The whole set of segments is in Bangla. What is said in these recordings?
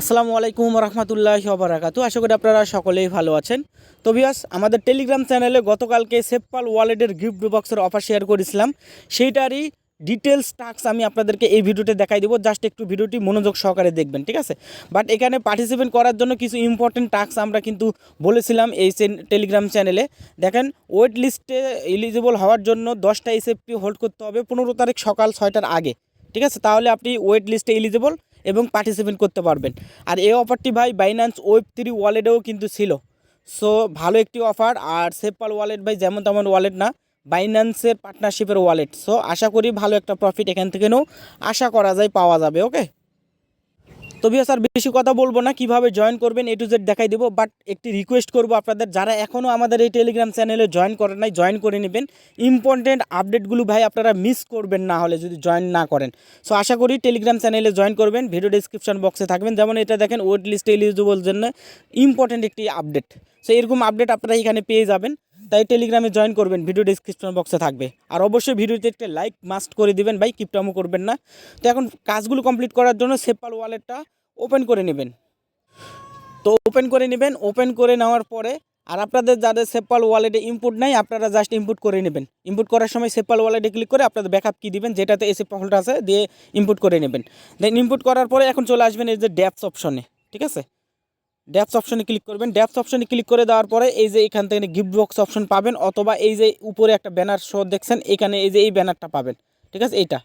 আসসালামু আলাইকুম রহমতুল্লাহ বারাকাতু আশা করি আপনারা সকলেই ভালো আছেন। তো বিয়াস আমাদের টেলিগ্রাম চ্যানেলে গতকালকে সেপপাল ওয়ালেটের গিফট বক্সের অফার শেয়ার করেছিলাম। সেইটারই ডিটেলস টাক্স আমি আপনাদেরকে এই ভিডিওতে দেখাই দেবো। জাস্ট একটু ভিডিওটি মনোযোগ সহকারে দেখবেন, ঠিক আছে? বাট এখানে পার্টিসিপেট করার জন্য কিছু ইম্পর্টেন্ট টাক্স আমরা কিন্তু বলেছিলাম এই টেলিগ্রাম চ্যানেলে। দেখেন ওয়েট লিস্টে এলিজিবল হওয়ার জন্য দশটা এসএফপি হোল্ড করতে হবে। পনেরো তারিখ সকাল ছয়টার আগে, ঠিক আছে? তাহলে আপনি ওয়েট লিস্টে এলিজিবল এবং পার্টিসিপেট করতে পারবেন। আর এই অফারটি ভাই বাইন্যান্স ওয়েব থ্রি ওয়ালেটেও কিন্তু ছিল। সো ভালো একটি অফার আর সেপাল ওয়ালেট ভাই যেমন তেমন ওয়ালেট না বাইন্যান্সের পার্টনারশিপের ওয়ালেট সো আশা করি ভালো একটা প্রফিট এখান থেকে নেও। আশা করা যায় পাওয়া যাবে ওকে তো বিয়া স্যার বেশি কথা বলব না, কীভাবে জয়েন করবেন এ টু জেড দেখাই দেবো বাট একটি রিকোয়েস্ট করব আপনাদের, যারা এখনও আমাদের এই টেলিগ্রাম চ্যানেলে জয়েন করেন নাই জয়েন করে নেবেন। ইম্পর্টেন্ট আপডেটগুলো ভাই আপনারা মিস করবেন না হলে, যদি জয়েন না করেন। সো আশা করি টেলিগ্রাম চ্যানেলে জয়েন করবেন ভিডিও ডিসক্রিপশন বক্সে থাকবেন। যেমন এটা দেখেন ওয়েট লিস্টে এলিজিবল জন্য ইম্পর্টেন্ট একটি আপডেট সো এরকম আপডেট আপনারা এখানে পেয়ে যাবেন, তাই টেলিগ্রামে জয়েন করবেন ভিডিও ডিসক্রিপশন বক্সে থাকবে। আর অবশ্যই ভিডিওতে একটা লাইক মাস্ট করে দিবেন, ভাই কিপটামো করবেন না। তো এখন কাজগুলো কমপ্লিট করার জন্য সেপাল ওয়ালেটটা ওপেন করে নেবেন। তো ওপেন করে নেবেন ওপেন করে নেওয়ার পরে আর আপনাদের যাদের সেপাল ওয়ালেটে ইনপুট নাই, আপনারা জাস্ট ইনপুট করে নেবেন। ইনপুট করার সময় সেপাল ওয়ালেটে ক্লিক করে আপনাদের ব্যাকআপ কী দিবেন, যেটাতে এসে ফলটা আছে, দিয়ে ইনপুট করে নেবেন। দেন ইনপুট করার পরে এখন চলে আসবেন এই যে ড্যাপস অপশনে ঠিক আছে? ড্যাপস অপশনে ক্লিক করবেন। ড্যাপস অপশনে ক্লিক করে দেওয়ার পরে এই যে এখান থেকে গিফট বক্স অপশন পাবেন, অথবা এই যে উপরে একটা ব্যানার শো দেখছেন, এখানে এই যে এই ব্যানারটা পাবেন, ঠিক আছে? এইটা।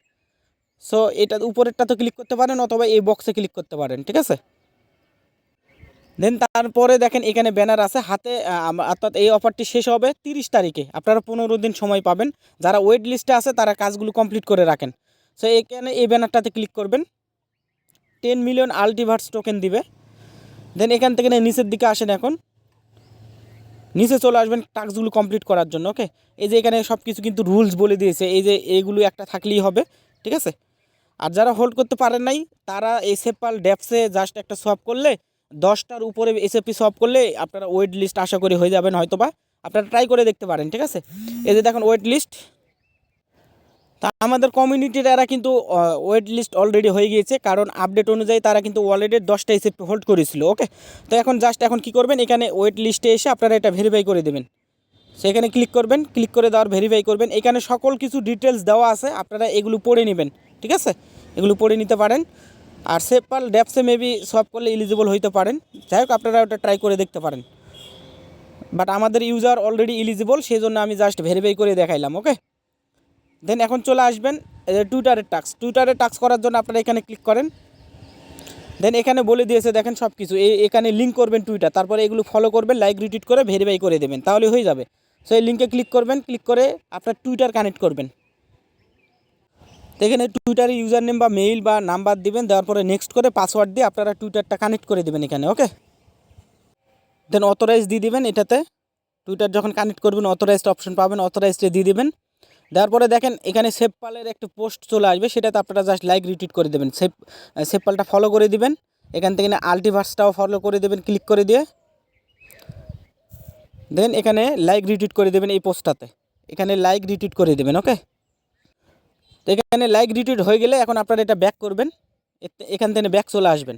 সো এটা উপরেরটা তো ক্লিক করতে পারেন অথবা এই বক্সে ক্লিক করতে পারেন, ঠিক আছে? দেন তারপরে দেখেন এখানে ব্যানার আছে, হাতে অর্থাৎ এই অফারটি শেষ হবে তিরিশ তারিখে। আপনারা পনেরো দিন সময় পাবেন। যারা ওয়েট লিস্টে আছে, তারা কাজগুলো কমপ্লিট করে রাখেন। সো এখানে এই ব্যানারটাতে ক্লিক করবেন। টেন মিলিয়ন আলটিভার্স টোকেন দিবে। দেন এখান থেকে নিচের দিকে আসেন এখন। নিচে চলে আসবেন টাস্কগুলো কমপ্লিট করার জন্য ওকে এই যে এখানে সব কিছু কিন্তু রুলস বলে দিয়েছে। এই যে এইগুলো একটা থাকলেই হবে, ঠিক আছে? আর যারা হোল্ড করতে পারেন নাই, তারা এই সেপাল ড্যাপসে জাস্ট একটা সব করলে, দশটার উপরে এসএপি সব করলে আপনারা ওয়েট লিস্ট আশা করি হয়ে যাবেন হয়তো বা আপনারা ট্রাই করে দেখতে পারেন, ঠিক আছে? এই যে দেখুন ওয়েট লিস্ট তা আমাদের কমিউনিটির এরা কিন্তু ওয়েট লিস্ট অলরেডি হয়ে গিয়েছে, কারণ আপডেট অনুযায়ী তারা কিন্তু অলরেডি দশটা এসএপি হোল্ড করেছিল ওকে তো এখন জাস্ট এখন কি করবেন, এখানে ওয়েট লিস্টে এসে আপনারা এটা ভেরিফাই করে দেবেন। সেখানে ক্লিক করবেন ক্লিক করে দেওয়ার ভেরিফাই করবেন। এখানে সকল কিছু ডিটেলস দেওয়া আছে, আপনারা এগুলো পড়ে নেবেন, ঠিক আছে? এগুলো পড়ে নিতে পারেন। আর সেপাল ড্যাপসে মেবি সব করলে এলিজিবল হইতে পারেন। যাই হোক, আপনারা ওটা ট্রাই করে দেখতে পারেন। বাট আমাদের ইউজার অলরেডি এলিজিবল সেই জন্য আমি জাস্ট ভেরিফাই করে দেখাইলাম ওকে দেন এখন চলে আসবেন টুইটারের টাক্স টুইটারের টাক্স করার জন্য আপনারা এখানে ক্লিক করেন। দেন এখানে বলে দিয়েছে, দেখেন সব কিছু এখানে লিঙ্ক করবেন টুইটার তারপরে এগুলো ফলো করবেন লাইক রিটুইট করে ভেরিফাই করে দেবেন। তাহলে হয়ে যাবে। সো এই লিঙ্কে ক্লিক করবেন ক্লিক করে আপনার টুইটার কানেক্ট করবেন। এখানে টুইটারে ইউজার নেম বা মেইল বা নাম্বার দিবেন, দেওয়ার পরে নেক্সট করে পাসওয়ার্ড দিয়ে আপনারা টুইটারটা কানেক্ট করে দেবেন এখানে ওকে দেন অথরাইজ দিয়ে দিবেন এটাতে। টুইটার যখন কানেক্ট করবেন অথরাইজড অপশন পাবেন অথরাইজডে দিয়ে দিবেন। দেওয়ার পরে দেখেন, এখানে সেপপালের একটা পোস্ট চলে আসবে, সেটাতে আপনারা জাস্ট লাইক রিটুইট করে দেবেন। সেপ পালটা ফলো করে দিবেন। এখান থেকে আলটিভার্সটাও ফলো করে দেবেন ক্লিক করে দিয়ে। দেন এখানে লাইক রিটুইট করে দেবেন এই পোস্টটাতে এখানে লাইক রিটুইট করে দেবেন ওকে তো এখানে লাইক রিটুইট হয়ে গেলে এখন আপনারা এটা ব্যাক করবেন। এখান থেকে ব্যাক চলে আসবেন।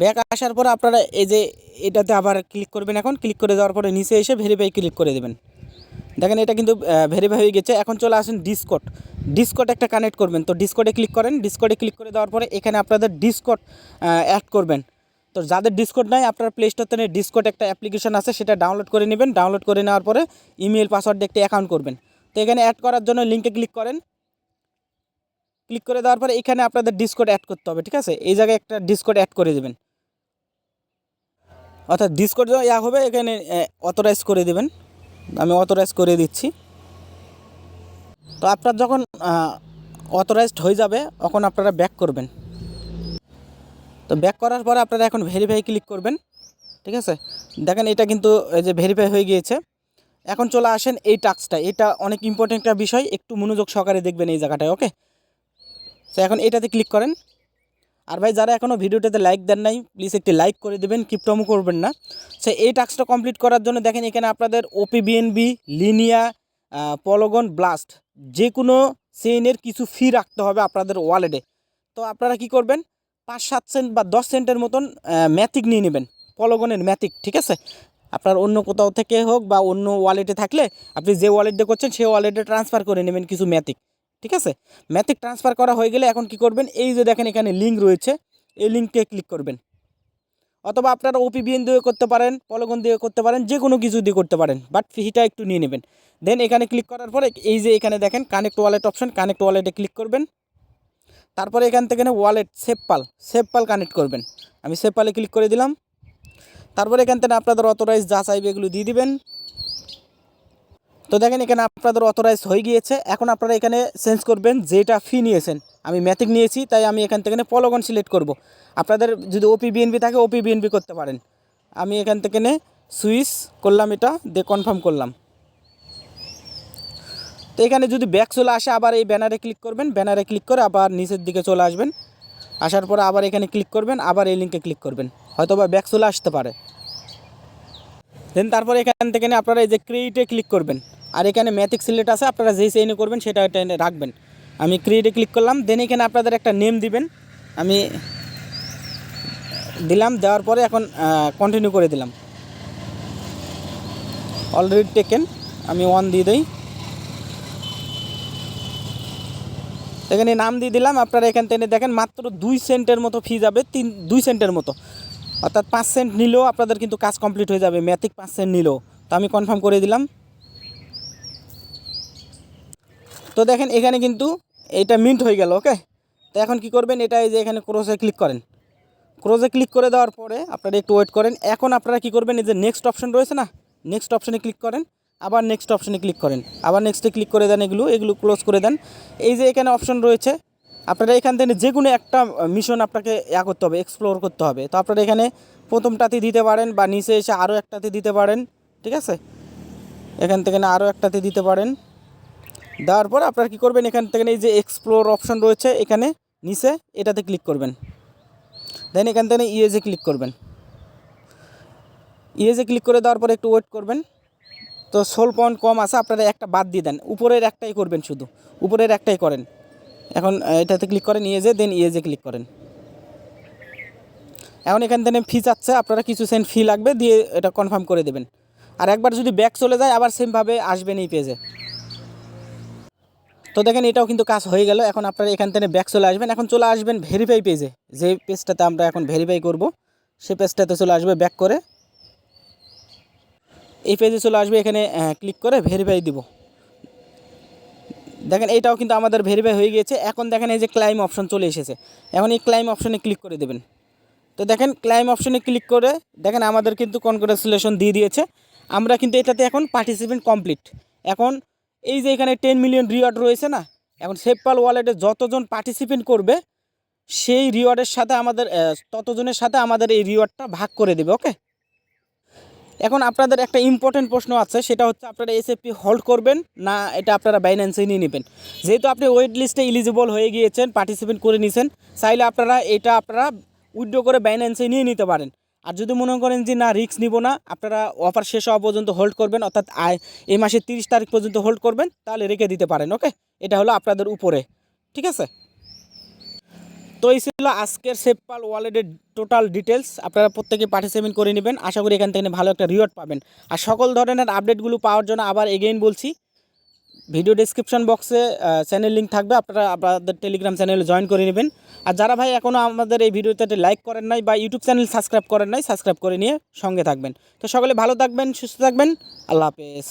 ব্যাক আসার পরে আপনারা এই যে এটাতে আবার ক্লিক করবেন এখন। ক্লিক করে দেওয়ার পরে নিচে এসে ভেরিফাই ক্লিক করে দেবেন। দেখেন এটা কিন্তু ভেরিফাই হয়ে গেছে। এখন চলে আসেন ডিসকট ডিসকট একটা কানেক্ট করবেন। তো ডিসকটে ক্লিক করেন। ডিসকটে ক্লিক করে দেওয়ার পরে এখানে আপনাদের ডিসকট অ্যাড করবেন। তো যাদের ডিসকট নাই, আপনার প্লে স্টোর থেকে ডিসকট একটা অ্যাপ্লিকেশন আছে, সেটা ডাউনলোড করে নেবেন। ডাউনলোড করে নেওয়ার পরে ইমেল পাসওয়ার্ড একটা অ্যাকাউন্ট করবেন। তো এখানে অ্যাড করার জন্য লিঙ্কে ক্লিক করেন। ক্লিক করে দেওয়ার পরে এখানে আপনাদের ডিসকোড অ্যাড করতে হবে, ঠিক আছে? এই জায়গায় একটা ডিসকোড অ্যাড করে দেবেন। অর্থাৎ ডিসকোড ইয়া হবে, এখানে অথরাইজ করে দেবেন। আমি অথরাইজ করে দিচ্ছি। তো আপনার যখন অথরাইজড হয়ে যাবে, তখন আপনারা ব্যাক করবেন। তো ব্যাক করার পরে আপনারা এখন ভেরিফাই ক্লিক করবেন, ঠিক আছে? দেখেন এটা কিন্তু, এই যে ভেরিফাই হয়ে গিয়েছে। এখন চলে আসেন এই টাস্কটা। এটা অনেক ইম্পর্টেন্ট একটা বিষয়। একটু মনোযোগ সহকারে দেখবেন এই জায়গাটায় ওকে তো এখন এটাতে ক্লিক করেন। আর ভাই, যারা এখনও ভিডিওটাতে লাইক দেন নাই প্লিজ একটি লাইক করে দেবেন কিপটমও করবেন না। সে এই টাস্কটা কমপ্লিট করার জন্য দেখেন এখানে আপনাদের ওপি বিএনবি লিনিয়া পলগন ব্লাস্ট যে কোনো চেইনের কিছু ফি রাখতে হবে আপনাদের ওয়ালেটে তো আপনারা কি করবেন? পাঁচ, সাত সেন্ট বা দশ সেন্টের মতন ম্যাথিক নিয়ে নেবেন। পলগনের ম্যাথিক ঠিক আছে? আপনার অন্য কোথাও থেকে হোক বা অন্য ওয়ালেটে থাকলে আপনি যে ওয়ালেটে করছেন, সেই ওয়ালেটে ট্রান্সফার করে নেবেন কিছু ম্যাথিক ঠিক আছে? ম্যাথিক ট্রান্সফার করা হয়ে গেলে এখন কি করবেন? এই যে দেখেন এখানে লিঙ্ক রয়েছে, এই লিঙ্কে ক্লিক করবেন। অথবা আপনারা ওপিবিএন দিয়ে করতে পারেন পলগন দিয়ে করতে পারেন যে কোনো কিছু দিয়ে করতে পারেন বাট ফিটা একটু নিয়ে নেবেন। দেন এখানে ক্লিক করার পরে এই যে এখানে দেখেন কানেক্ট ওয়ালেট অপশন কানেক্ট ওয়ালেটে ক্লিক করবেন। তারপরে এখান থেকে ওয়ালেট সেপপাল সেপপাল কানেক্ট করবেন। আমি সেপপালে ক্লিক করে দিলাম। তারপরে এখান থেকে আপনাদের অথরাইজ যা চাইবে এগুলো দিয়ে দিবেন। তো দেখেন এখানে আপনাদের অথরাইজ হয়ে গিয়েছে। এখন আপনারা এখানে চেঞ্জ করবেন যেটা ফি নিয়েছেন। আমি ম্যাথিক নিয়েছি, তাই আমি এখান থেকে পলগন সিলেক্ট করব। আপনাদের যদি ওপি বিএনবি থাকে ওপি বিএনবি করতে পারেন। আমি এখান থেকে সুইচ করলাম এটা, দিয়ে কনফার্ম করলাম। তো এখানে যদি ব্যাক চলে আসে, আবার এই ব্যানারে ক্লিক করবেন। ব্যানারে ক্লিক করে আবার নিচের দিকে চলে আসবেন। আসার পরে আবার এখানে ক্লিক করবেন, আবার এই লিঙ্কে ক্লিক করবেন। হয়তো বা ব্যাক চলে আসতে পারে। দেন তারপরে এখান থেকে আপনারা এই যে ক্রিয়েটে ক্লিক করবেন। আর এখানে ম্যাথিক সিলেট আছে, আপনারা যেই চেইনে করবেন সেটা টেনে রাখবেন। আমি ক্রিয়েটে ক্লিক করলাম দেন এখানে আপনাদের একটা নেম দিবেন। আমি দিলাম, দেওয়ার পরে এখন কন্টিনিউ করে দিলাম। অলরেডি টেকেন আমি ওয়ান দিয়ে দিই। এখানে নাম দিয়ে দিলাম, আপনারা এখান থেকে দেখেন মাত্র দুই সেন্টের মতো ফি যাবে, তিন, দুই সেন্টের মতো। অর্থাৎ পাঁচ সেন্ট নিলেও আপনাদের কিন্তু কাজ কমপ্লিট হয়ে যাবে ম্যাথিক পাঁচ সেন্ট নিলেও। তো আমি কনফার্ম করে দিলাম। তো দেখেন, এখানে কিন্তু এইটা মিন্ট হয়ে গেল ওকে তো এখন কি করবেন, এটা এই যে এখানে ক্রোসে ক্লিক করেন। ক্রোজে ক্লিক করে দেওয়ার পরে আপনারা একটু ওয়েট করেন। এখন আপনারা কি করবেন, এই যে নেক্সট অপশন রয়েছে না নেক্সট অপশনে ক্লিক করেন, আবার নেক্সট অপশনে ক্লিক করেন। আবার নেক্সটে ক্লিক করে দেন এগুলো এগুলো ক্লোজ করে দেন। এই যে এখানে অপশন রয়েছে আপনারা এখান থেকে যে কোনো একটা মিশন আপনাকে ইয়া করতে হবে এক্সপ্লোর করতে হবে। তো আপনারা এখানে প্রথমটাতে দিতে পারেন বা নিচে এসে আরও একটাতে দিতে পারেন, ঠিক আছে? এখান থেকে না আরও একটাতে দিতে পারেন। দেওয়ার পর আপনারা কী করবেন, এখান থেকে এই যে এক্সপ্লোর অপশন রয়েছে, এখানে নিচে এটাতে ক্লিক করবেন। দেন এখান থেকে ইএজে ক্লিক করবেন। ইএজে ক্লিক করে দেওয়ার পরে একটু ওয়েট করবেন। তো সোল পয়েন্ট কম আছে, আপনারা একটা বাদ দিয়ে দেন। উপরের একটাই করবেন শুধু। উপরের একটাই করেন। এখন এটাতে ক্লিক করেন ইয়েজে দেন ইয়েজে ক্লিক করেন। এখন এখান থেকে ফি চাচ্ছে আপনারা কিছু সেন্ট ফি লাগবে, দিয়ে এটা কনফার্ম করে দেবেন। আর একবার যদি ব্যাক চলে যায়, আবার সেমভাবে আসবেন এই পেজে তো দেখেন, এটাও কিন্তু কাজ হয়ে গেল। এখন আপনারা এখান থেকে ব্যাক চলে আসবেন। এখন চলে আসবেন ভেরিফাই পেজে যে পেজটাতে আমরা এখন ভেরিফাই করব সে পেজটাতে চলে আসবে ব্যাক করে। এই পেজে চলে আসবে, এখানে ক্লিক করে ভেরিফাই দিব। দেখেন, এটাও কিন্তু আমাদের ভেরিফাই হয়ে গিয়েছে। এখন দেখেন, এই যে ক্লাইম অপশন চলে এসেছে। এখন এই ক্লাইম অপশনে ক্লিক করে দেবেন। তো দেখেন ক্লাইম অপশনে ক্লিক করে দেখেন, আমাদের কিন্তু কনগ্রাচুলেশন দিয়ে দিয়েছে। আমরা কিন্তু এটাতে এখন পার্টিসিপেন্ট কমপ্লিট এখন এই যে এখানে টেন মিলিয়ন রিওয়ার্ড রয়েছে না, এখন সেপপাল ওয়ালেটে যতজন পার্টিসিপেন্ট করবে, সেই রিওয়ার্ডের সাথে আমাদের ততজনের সাথে আমাদের এই রিওয়ার্ডটা ভাগ করে দেবে ওকে এখন আপনাদের একটা ইম্পর্টেন্ট প্রশ্ন আছে, সেটা হচ্ছে আপনারা এসএপি হোল্ড করবেন না এটা আপনারা বাইন্যান্সে নিয়ে নেবেন? যেহেতু আপনি ওয়েট লিস্টে ইলিজিবল হয়ে গিয়েছেন পার্টিসিপেট করে নিয়েছেন চাইলে আপনারা এটা আপনারা উইড্রো করে বাইন্যান্সে নিয়ে নিতে পারেন। আর যদি মনে করেন যে না রিস্ক নিব না, আপনারা অফার শেষ হওয়া পর্যন্ত হোল্ড করবেন, অর্থাৎ এই মাসের তিরিশ তারিখ পর্যন্ত হোল্ড করবেন, তাহলে রেখে দিতে পারেন ওকে এটা হলো আপনাদের উপরে, ঠিক আছে? তো এই ছিল আজকের সেপপাল ওয়ালেটের টোটাল ডিটেলস আপনারা প্রত্যেকে পার্টিসিপেট করে নেবেন। আশা করি এখান থেকে ভালো একটা রিওয়ার্ড পাবেন। আর সকল ধরনের আপডেটগুলো পাওয়ার জন্য আবার এগেইন বলছি ভিডিও ডিসক্রিপশন বক্সে চ্যানেল লিঙ্ক থাকবে। আপনারা আপনাদের টেলিগ্রাম চ্যানেলে জয়েন করে নেবেন। আর যারা ভাই এখনও আমাদের এই ভিডিওতে লাইক করেন নাই বা ইউটিউব চ্যানেল সাবস্ক্রাইব করেন নাই সাবস্ক্রাইব করে নিয়ে সঙ্গে থাকবেন। তো সকলে ভালো থাকবেন, সুস্থ থাকবেন। আল্লাহ হাফেজ।